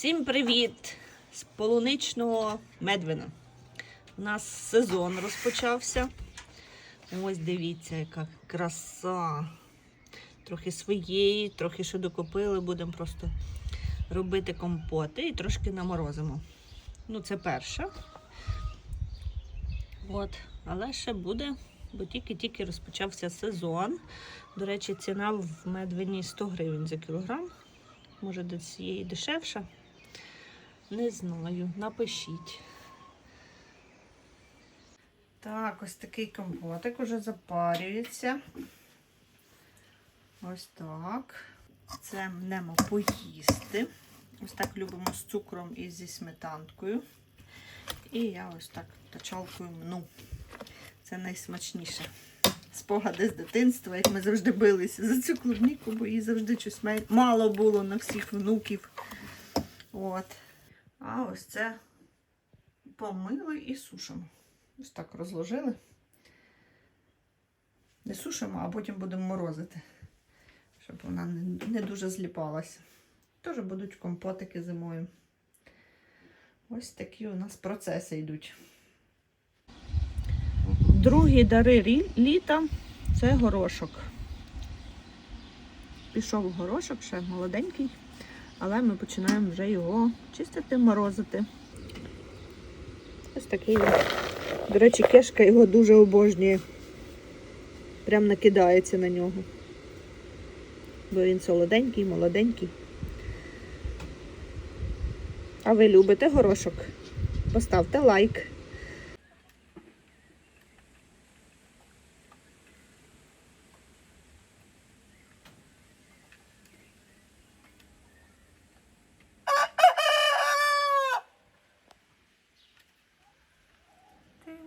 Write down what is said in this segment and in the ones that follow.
Всім привіт з полуничного медвина. У нас сезон розпочався. Ось дивіться, яка краса. Трохи своєї, трохи що докупили, будемо просто робити компоти і трошки наморозимо. Ну, це перша. От, але ще буде, бо тільки-тільки розпочався сезон. До речі, ціна в медвині 100 гривень за кілограм. Може, десь є і дешевша. Не знаю, напишіть. Так, ось такий компотик уже запарюється. Ось так. Це мнемо поїсти. Ось так любимо з цукром і зі сметанкою. І я ось так тачалкою мну. Це найсмачніше. Спогади з дитинства, як ми завжди билися за цю клубніку, бо її завжди щось мало було на всіх внуків. От. А ось це помили і сушимо. Ось так розложили. Не сушимо, а потім будемо морозити, щоб вона не, дуже зліпалася. Теж будуть компотики зимою. Ось такі у нас процеси йдуть. Другі дари літа це горошок. Пішов горошок, ще молоденький, але ми починаємо вже його чистити, морозити. Ось такий. До речі, кешка його дуже обожнює. Прям накидається на нього. Бо він солоденький, молоденький. А ви любите горошок? Поставте лайк.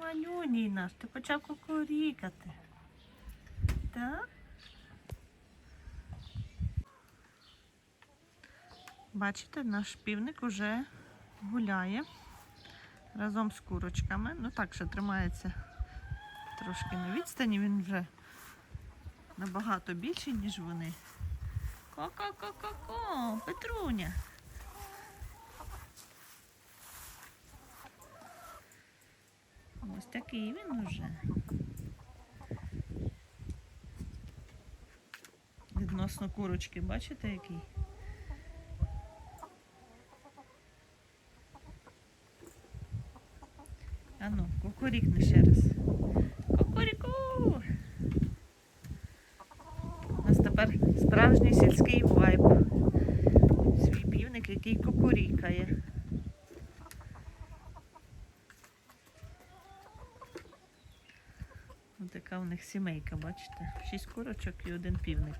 Манюній наш, ти почав кукурікати. Так? Бачите, наш півник уже гуляє разом з курочками. Ну так, ще тримається трошки на відстані, він вже набагато більший, ніж вони. Ко-ко-ко-ко-ко, Петруня. Ось такий він уже. Відносно курочки, бачите який? Ану, кукурікни ще раз. Кукуріку! У нас тепер справжній сільський вайб. Свій півник, який кукурікає. Така в них сімейка, бачите? Шість курочок і один півник.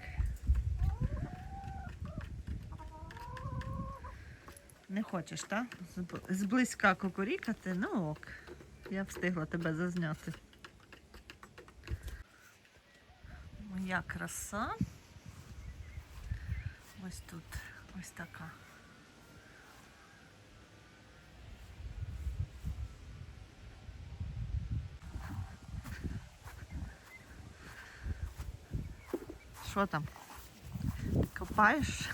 Не хочеш, так? Зблизька кукурікати? Ну ок. Я встигла тебе зазняти. Моя краса. Ось тут ось така. Що там? Копаєш?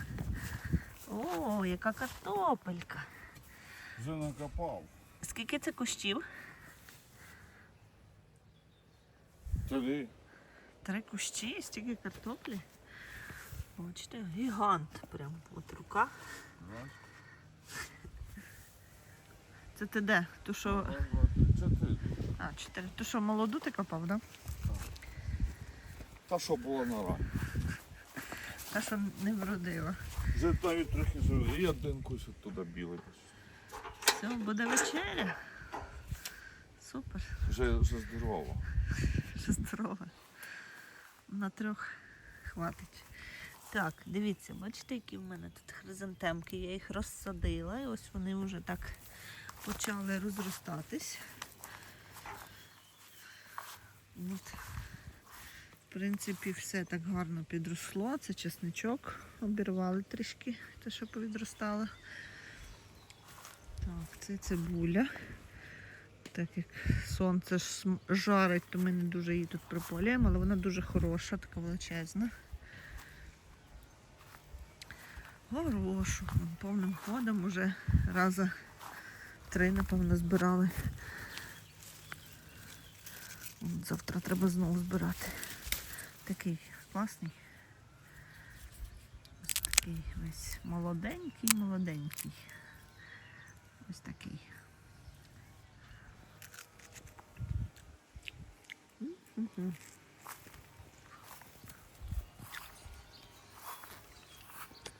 О, яка картопелька. Вже накопав. Скільки це кущів? Тоді Три кущі, стільки картоплі. Бачите, гігант прям. От рука. Бач. Це ти де? Ту, що. чотири. А, чотири. Ту, що молоду ти копав, да? Та що було на рані. Та, що не вродила. Вже навіть трохи зробили. І один кусок туди білий. Все, буде вечеря. Супер. Вже, вже здорово. Що здорово. На трьох хватить. Так, дивіться, бачите, які в мене тут хризантемки. Я їх розсадила і ось вони вже так почали розростатись. От. В принципі, все так гарно підросло. Це чесничок. Обірвали трішки, те, що повідростало. Так, це цибуля. Так як сонце ж жарить, то ми не дуже її тут прополюємо, але вона дуже хороша, така величезна. горошок. Повним ходом уже раза три, напевно, збирали. Завтра треба знову збирати. Такий класний. Ось такий весь молоденький, молоденький. Ось такий.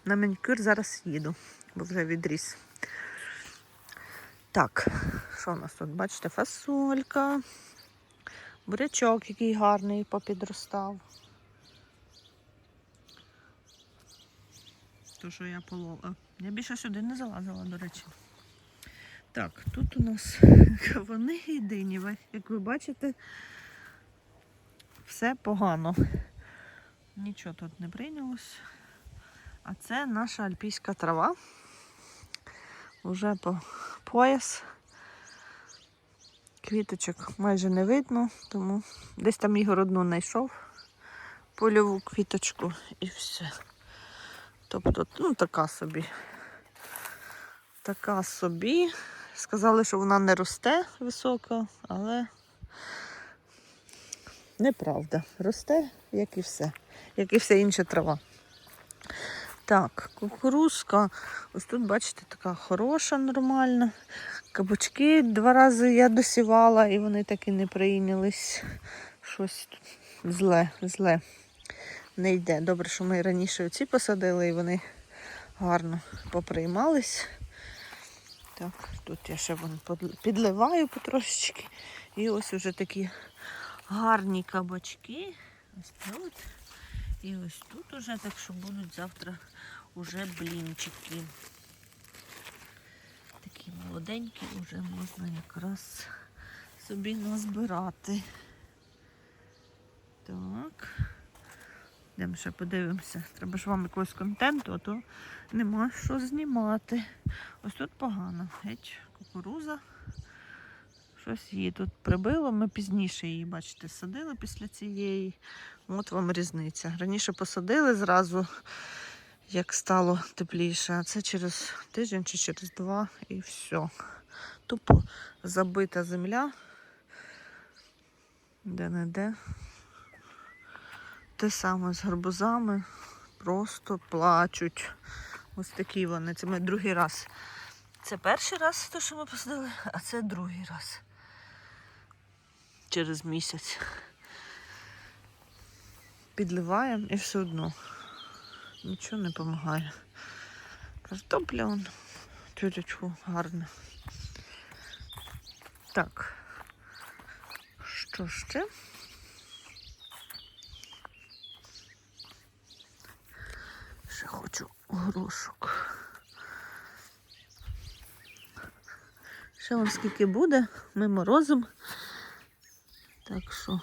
На манікюр зараз їду, бо вже відріс. Так, що у нас тут? Бачите, фасолька, бурячок, який гарний попідростав. То, що я полола. Я більше сюди не залазила, до речі. Так, тут у нас кавуни і диніва. Як ви бачите, все погано. Нічого тут не прийнялось. А це наша альпійська трава. Уже по пояс. Квіточок майже не видно, тому десь там Ігор одну знайшов польову квіточку і все. Тобто, ну, така собі. Така собі. Сказали, що вона не росте високо, але неправда. Росте, як і все, як і вся інша трава. Так, кукурузка. Ось тут, бачите, така хороша, нормальна. Кабачки два рази я досівала, і вони так і не прийнялись. Щось зле, зле не йде. Добре, що ми раніше оці посадили і вони гарно поприймались. Так, тут я ще вон підливаю потрошечки. І ось уже такі гарні кабачки. Ось тут. І ось тут уже, так що будуть завтра уже блінчики. Такі молоденькі вже можна якраз собі назбирати. Так. Йдемо ще подивимося. Треба ж вам якогось контенту, а то нема що знімати. Ось тут погано. Геть, кукуруза. Щось її тут прибило. Ми пізніше її, бачите, садили після цієї. От вам різниця. Раніше посадили зразу, як стало тепліше, а це через тиждень чи через два і все. Тупо забита земля. Де-не-де. Те саме з гарбузами. Просто плачуть. Ось такі вони. Це ми другий раз. Це перший раз, те, що ми посадили, а це другий раз. Через місяць. Підливаємо і все одно. Нічого не допомагає. Картопля он тютечку гарна. Так. Що ще? Ще хочу горошок. Ще вам скільки буде, ми морозимо. Так що.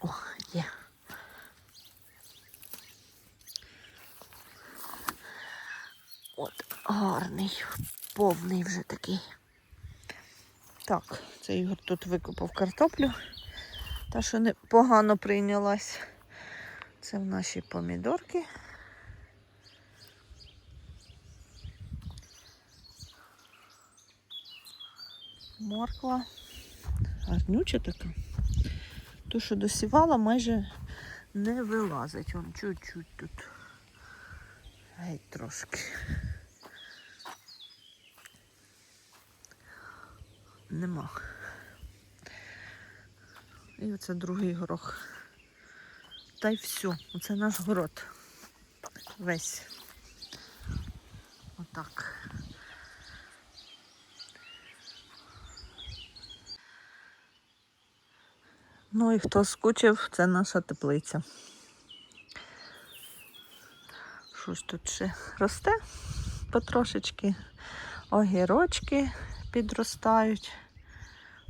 О, є. От гарний, повний вже такий. Так, це Ігор тут викопав картоплю. Та, що непогано прийнялась. Це в наші помідорки. Морква. Гарнюча така. То, що досівала, майже не вилазить. Вон чуть-чуть тут. Геть трошки. Нема. І оце другий горох. Та й все. Оце наш город. Весь. Отак. Ну і хто скучив, це наша теплиця. Щось тут ще росте потрошечки. Огірочки підростають.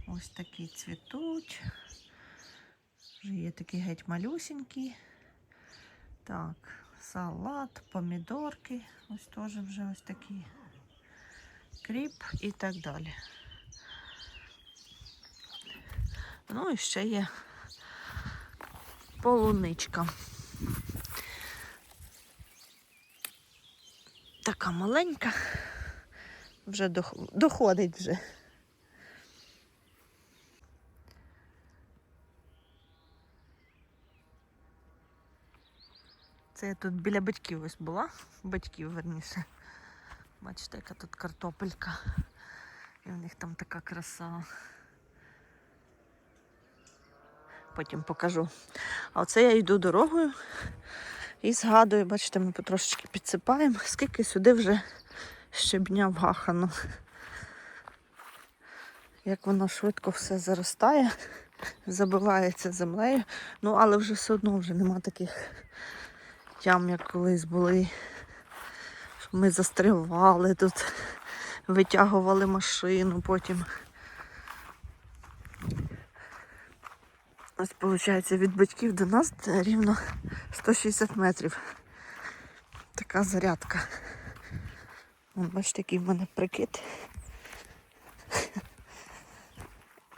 Ось такі цвітуть. Вже є такі геть малюсенькі. Так, салат, помідорки. Ось теж вже ось такі. Кріп і так далі. Ну і ще є полуничка. Така маленька. Вже доходить вже. Це я тут біля батьків ось була. Батьків, верніше. Бачите, яка тут картопелька. І в них там така краса. Потім покажу. А оце я йду дорогою і згадую, бачите, ми потрошечки підсипаємо, скільки сюди вже щебня вгахано. Як воно швидко все заростає, забивається землею. Ну, але вже все одно вже нема таких ям, як колись були. Ми застрявали тут, витягували машину потім. Ось виходить від батьків до нас це рівно 160 метрів. Така зарядка. Вон, бачите, який в мене прикид.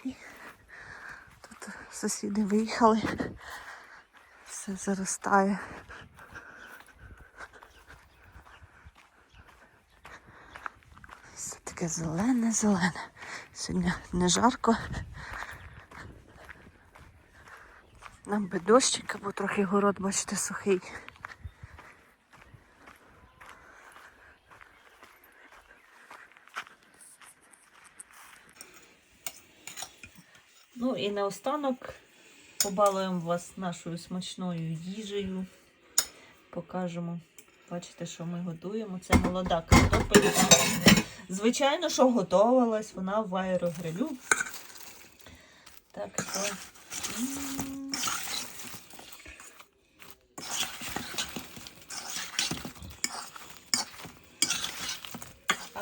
І тут сусіди виїхали. Все заростає. Все таке зелене, зелене. Сьогодні не жарко. Нам би дощика, бо трохи город, бачите, сухий. Ну і наостанок побалуємо вас нашою смачною їжею. Покажемо. Бачите, що ми готуємо. Це молода картопелька. Звичайно, що готувалась вона в аерогрилю. Так що.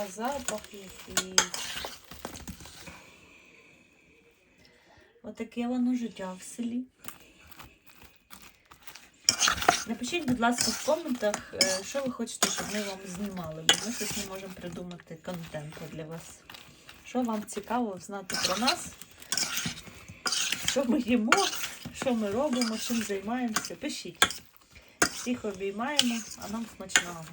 А запах який. Отаке воно життя в селі. Напишіть, будь ласка, в коментах, е, що ви хочете, щоб ми вам знімали, бо ми щось не можемо придумати контенту для вас. Що вам цікаво знати про нас? Що ми їмо, що ми робимо, чим займаємося? Пишіть. Всіх обіймаємо, а нам смачного.